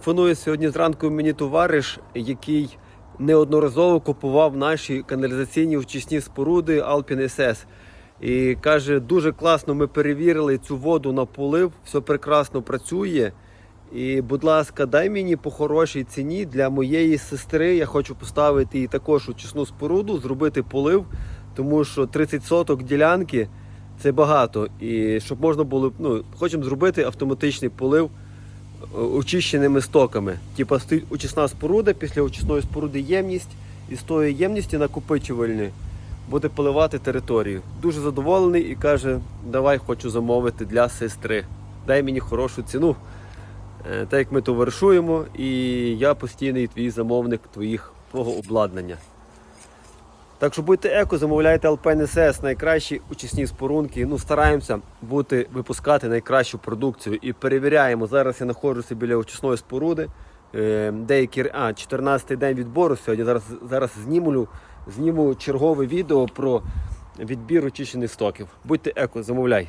Телефонує сьогодні зранку мені товариш, який неодноразово купував наші каналізаційні очисні споруди Alpine SS. І каже, дуже класно ми перевірили цю воду на полив, все прекрасно працює. І, будь ласка, дай мені по хорошій ціні для моєї сестри. Я хочу поставити їй також очисну споруду, зробити полив, тому що 30 соток ділянки це багато. І щоб можна було, ну, хочемо зробити автоматичний полив очищеними стоками. Типа стоїть очисна споруда, після очисної споруди ємність, і з тої ємності накопичувальної буде поливати територію. Дуже задоволений і каже: давай хочу замовити для сестри. Дай мені хорошу ціну. Е, Так як ми товаришуємо, і я постійний твій замовник твоїх твого обладнання. Так що будьте еко, замовляйте Alpine найкращі очисні спорунки. Ну, стараємося бути, випускати найкращу продукцію і перевіряємо. Зараз я знаходжуся біля очисної споруди. Е, Деякі а, 14-й день відбору сьогодні. Зараз, зараз знімлю, зніму чергове відео про відбір очищених стоків. Будьте еко, замовляй.